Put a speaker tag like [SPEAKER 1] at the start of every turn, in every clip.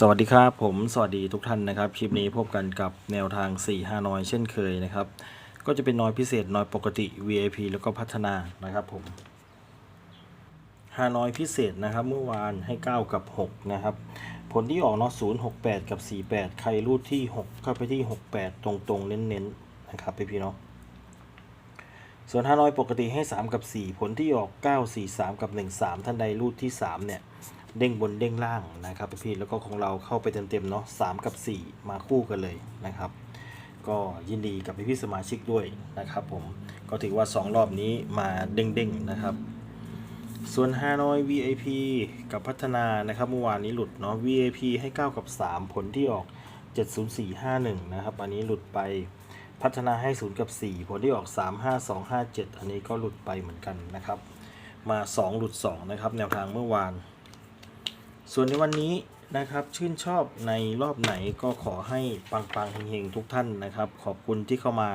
[SPEAKER 1] สวัสดีครับผมสวัสดีทุกท่านนะครับคลิปนี้พบกันกับแนวทาง 4 5 น้อยเช่นเคยนะครับ ก็จะเป็นน้อยพิเศษน้อยปกติ VIP แล้วก็พัฒนานะครับผม5น้อยพิเศษนะครับ เมื่อวานให้ 9 กับ 6 นะครับ ผลที่ออกเนาะ0 6 8 กับ 48 ใครรูดที่ 6 เข้าไปที่ 68 ตรงๆ เน้นๆนะครับพี่ๆเนาะส่วน5น้อยปกติให้ 3 กับ 4 ผลที่ออก 9 4 3 กับ 1 3 ท่านใดรูดที่ 3 เนี่ย เด้งบนเด้งล่างนะครับพี่แล้วก็ของเราเข้าไปเต็มๆเนาะ3กับ 4 มาคู่กันเลยนะครับ ก็ยินดีกับพี่ๆสมาชิกด้วยนะครับผมก็ถือว่า 2 รอบนี้มาเด้งๆนะครับ ส่วน5น้อย VIP กับพัฒนานะครับเมื่อวานนี้หลุดเนาะ VIP ให้ 9 กับ 3 ผลที่ออก 70451 นะครับ อันนี้หลุดไปพัฒนาให้ 0 กับ 4 ผลที่ออก 35257 อันนี้ก็หลุดไปเหมือนกันนะครับ มา 2 หลุด 2 นะครับ แนวทางเมื่อวาน ส่วนในวันนี้นะครับชื่นชอบในรอบไหนก็ขอให้ปังๆเฮงๆทุกท่านนะครับ ขอบคุณที่เข้ามา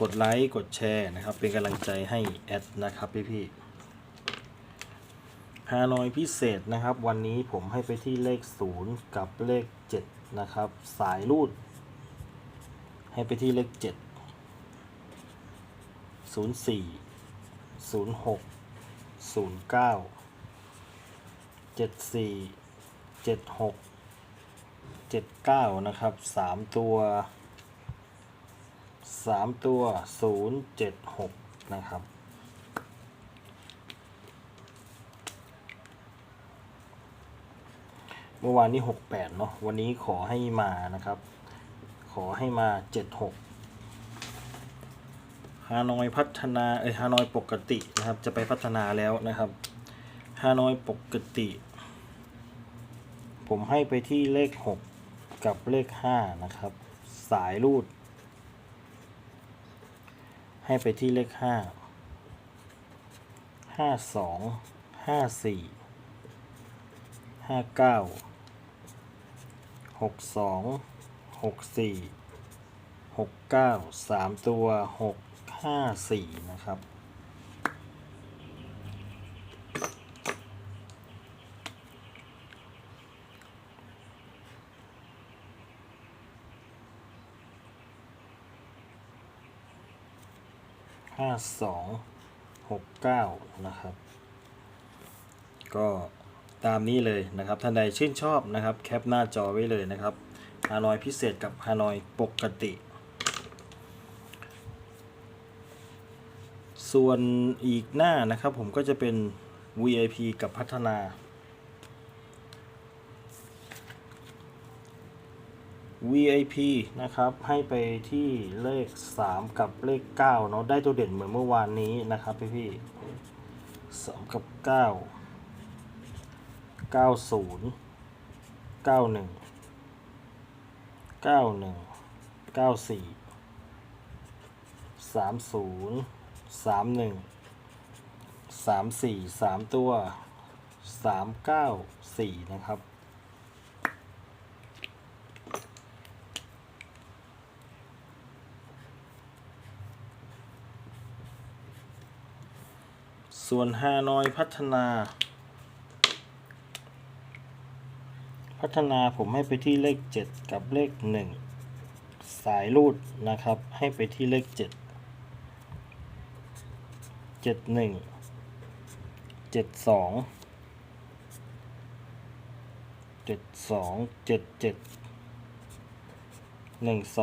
[SPEAKER 1] กดไลค์กดแชร์นะครับ เป็นกำลังใจให้แอดนะครับพี่ๆฮานอยพิเศษนะครับ วันนี้ผมให้ไปที่เลข 0 กับเลข 7 นะครับ สายรูด ให้ไปที่เลข 7 04 06 09เจ็ดสี่ เจ็ดหกเจ็ดเก้านะครับสามตัวสามตัวศูนย์เจ็ดหกนะครับเมื่อวานนี้หกแปดเนาะ วันนี้ขอให้มานะครับ ขอให้มาเจ็ดหกฮานอยพัฒนา เอ้ย ฮานอยปกตินะครับ จะไปพัฒนาแล้วนะครับ ฮานอยปกติ ผมให้ไปที่เลข 6 กับเลข 5 นะครับ สายรูด ให้ไปที่เลข 5 52 54 59 62 64 69 3 ตัว 6 5 4 นะครับ ห้าสองหกเก้านะครับ ก็ตามนี้เลยนะครับ ท่านใดชื่นชอบนะครับ แคปหน้าจอไว้เลยนะครับฮานอยพิเศษกับฮานอยปกติ ส่วนอีกหน้านะครับผมก็จะเป็น VIP กับพัฒนา VIP นะครับ ให้ไปที่เลข 3 กับเลข9เนาะได้ตัวเด่นเหมือนเมื่อวานนี้นะครับพี่พี่สองกับ9 90 91 91 94 30 31 34 3ตัว394นะครับ ส่วนฮานอยพัฒนา พัฒนาผมให้ไปที่เลข 7 กับเลข 1 สายรูดนะครับ ให้ไปที่เลข 7 7 1 7 2 7 2 7 7 1 2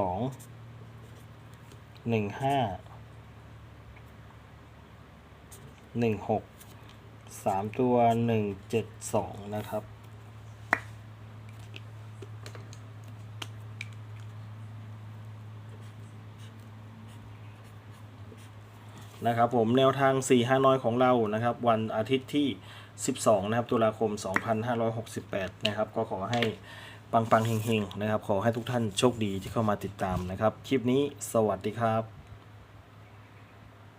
[SPEAKER 1] 1 5 หนึ่งหกสามตัวหนึ่งเจ็ดสองนะครับ นะครับผมแนวทาง4 5น้อยของเรานะครับ วันอาทิตย์ที่ 12 นะครับ ตุลาคม 2568 นะครับ ก็ขอให้ปังๆเฮงๆนะครับ ขอให้ทุกท่านโชคดีที่เข้ามาติดตามนะครับ คลิปนี้สวัสดีครับ